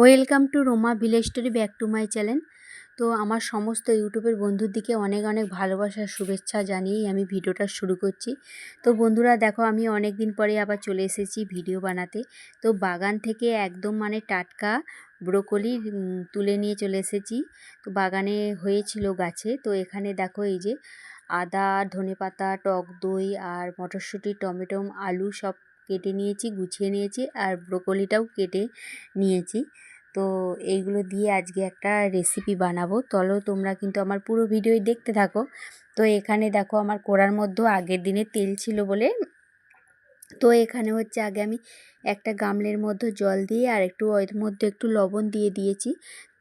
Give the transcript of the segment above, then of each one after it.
Welcome to Roma village story back to my channel. তো আমার সমস্ত ইউটিউবের বন্ধুর দিকে অনেক অনেক ভালোবাসার শুভেচ্ছা জানিয়েই আমি ভিডিওটা শুরু করছি। তো বন্ধুরা, দেখো, আমি অনেক দিন পরে আবার চলে এসেছি ভিডিও বানাতে। তো বাগান থেকে একদম মানে টাটকা ব্রোকলি তুলে নিয়ে চলে এসেছি। তো বাগানে হয়েছিল গাছে। তো এখানে দেখো, এই যে আদা, ধনেপাতা, টক দই আর মটরশুঁটি, টমেটো, আলু সব কেটে নিয়েছি, গুছিয়ে নিয়েছি আর ব্রোকলিটাও কেটে নিয়েছি। তো এইগুলো দিয়ে আজকে একটা রেসিপি বানাবো। চলো তোমরা কিন্তু আমার পুরো ভিডিওই দেখতে থাকো। তো এখানে দেখো আমার কোড়ার মধ্যেও আগের দিনে তেল ছিল বলে। তো এখানে হচ্ছে আগে আমি একটা গামলের মধ্যে জল দিয়ে আর একটু ওর মধ্যে একটু লবণ দিয়ে দিয়েছি।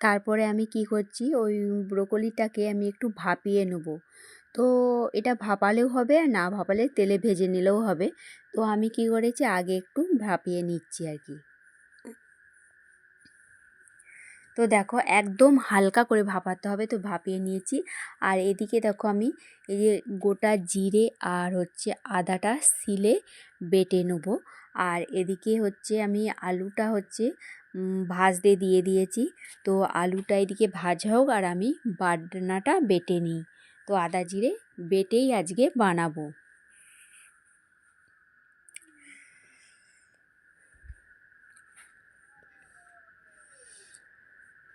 তারপরে আমি কি করছি? ওই ব্রোকলিটাকে আমি একটু ভাপিয়ে নেব। তো এটা ভাপালেও হবে আর না ভাপালে তেলে ভেজে নিলেও হবে। তো আমি কি করেছি, আগে একটু ভাপিয়ে নিচ্ছি আর কি। তো দেখো, একদম হালকা করে ভাপাতে হবে, তো ভাপিয়ে নিয়েছি। আর এদিকে দেখো আমি এই যে গোটা জিরে আর হচ্ছে আদাটা সিলে বেটে নেব। আর এদিকে হচ্ছে আমি আলুটা হচ্ছে ভাজতে দিয়ে দিয়েছি। তো আলুটা এদিকে ভাজা হোক আর আমি বাটনাটা বেটে নিই। তো আদা জিরে বেটেই আজকে বানাবো।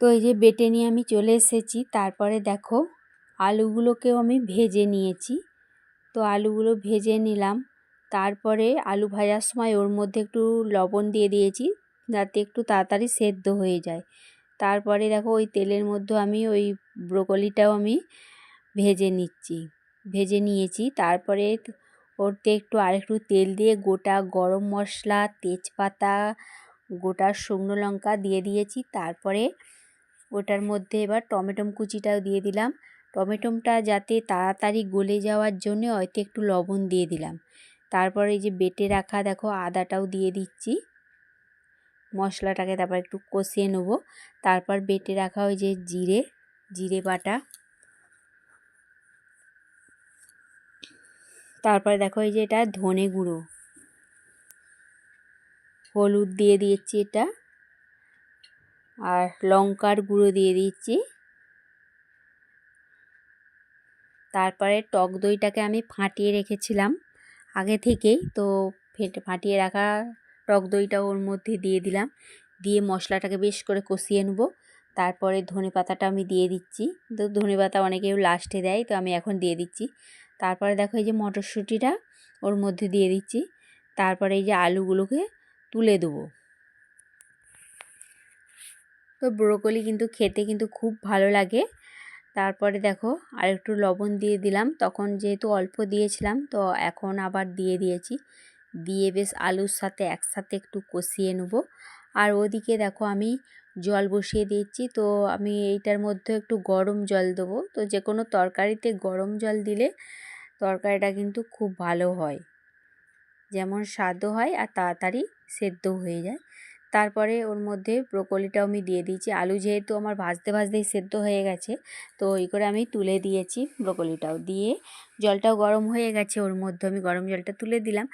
তো এই যে বেটে নিয়ে আমি চলে এসেছি, তারপরে দেখো আলুগুলোকেও আমি ভেজে নিয়েছি। তো আলুগুলো ভেজে নিলাম, তারপরে আলু ভাজার সময় ওর মধ্যে একটু লবণ দিয়ে দিয়েছি, যাতে একটু তাড়াতাড়ি সেদ্ধ হয়ে যায়। তারপরে দেখো ওই তেলের মধ্যে আমি ওই ব্রোকলিটাও আমি ভেজে নিচ্ছি। ভেজে নিয়েছি, তারপরে ওরতে একটু আরেকটু তেল দিয়ে গোটা গরম মশলা, তেজপাতা, গোটা শুকনো লঙ্কা দিয়ে দিয়েছি। তারপরে ওটার মধ্যে এবার টমেটো কুচিটাও দিয়ে দিলাম। টমেটোটা যাতে তাড়াতাড়ি গলে যাওয়ার জন্য হয়তো একটু লবণ দিয়ে দিলাম। তারপরে এই যে বেটে রাখা দেখো আদাটাও দিয়ে দিচ্ছি। মশলাটাকে তারপর একটু কষিয়ে নেব। তারপর বেটে রাখা ওই যে জিরে জিরে বাটা। তারপরে দেখো এই যে এটা ধনে গুঁড়ো। হলুদ দিয়ে দিয়েছি এটা। আর লঙ্কার গুঁড়ো দিয়ে দিচ্ছি তারপরে টক দইটাকে আমি ফাটিয়ে রেখেছিলাম আগে থেকেই। তো ফেটে, ফাটিয়ে রাখা টক দইটা ওর মধ্যে দিয়ে দিলাম। দিয়ে মশলাটাকে বেশ করে কষিয়ে নেব। তারপরে ধনে পাতাটা আমি দিয়ে দিচ্ছি। তো ধনে পাতা অনেকেও লাস্টে দেয়। তো আমি এখন দিয়ে দিচ্ছি। তারপরে দেখো এই যে মটরশুঁটিটা ওর মধ্যে দিয়ে দিচ্ছি। তারপরে এই যে আলুগুলোকে তুলে দেবো। তো ব্রোকলি কিন্তু খেতে কিন্তু খুব ভালো লাগে। তারপরে দেখো আর একটু লবণ দিয়ে দিলাম। তখন যেহেতু অল্প দিয়েছিলাম, তো এখন আবার দিয়ে দিয়েছি। দিয়ে বেশ আলুর সাথে একসাথে একটু কষিয়ে নেব। আর ওদিকে দেখো আমি জল বসিয়ে দিয়েছি, তো আমি এইটার মধ্যে একটু গরম জল দেবো। তো যে কোনো তরকারিতে গরম জল দিলে তরকারিটা কিন্তু খুব ভালো হয়। যেমন স্বাদও হয় আর তাড়াতাড়ি সেদ্ধ হয়ে যায়। তারপরে ওর মধ্যে ব্রোকলিটাও আমি দিয়ে দিয়েছি। আলু যেহেতু আমার ভাজতে ভাজতেই সেদ্ধ হয়ে গেছে, তো ওই করে আমি তুলে দিয়েছি ব্রোকলিটাও। দিয়ে জলটাও গরম হয়ে গেছে, ওর মধ্যে আমি গরম জলটা তুলে দিলাম।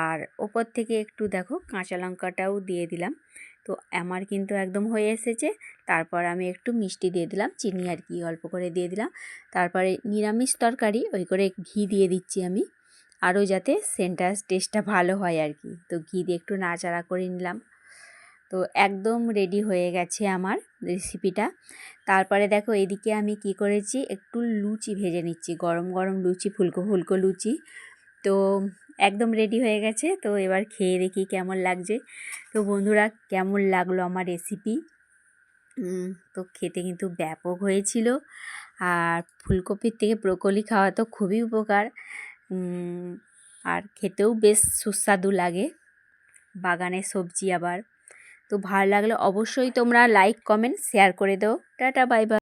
আর ওপর থেকে একটু দেখো কাঁচা লঙ্কাটাও দিয়ে দিলাম। তো আমার কিন্তু একদম হয়ে এসেছে। তারপর আমি একটু মিষ্টি দিয়ে দিলাম, চিনি আর কি অল্প করে দিয়ে দিলাম। তারপরে নিরামিষ তরকারি, ওই করে ঘি দিয়ে দিচ্ছি আমি। আরও যাতে সেন্টার টেস্টটা ভালো হয় আর কি। তো ঘি দিয়ে একটু নাচাড়া করে নিলাম। তো একদম রেডি হয়ে গেছে আমার রেসিপিটা তারপরে দেখো এদিকে আমি কি করেছি, একটু লুচি ভেজে নিচ্ছি, গরম গরম লুচি, ফুলকো ফুলকো লুচি। তো একদম রেডি হয়ে গেছে। তো এবার খেয়ে দেখি কেমন লাগছে। তো বন্ধুরা, কেমন লাগল আমার রেসিপি তো খেতে কিন্তু ব্যাপক হয়েছিল। আর ফুলকপির থেকে ব্রোকলি খাওয়া তো খুবই উপকার। আর খেতেও বেশ সুস্বাদু লাগে। বাগানে সবজি আবার। তো ভালো লাগলে অবশ্যই তোমরা লাইক কমেন্ট শেয়ার করে দাও। Tata bye bye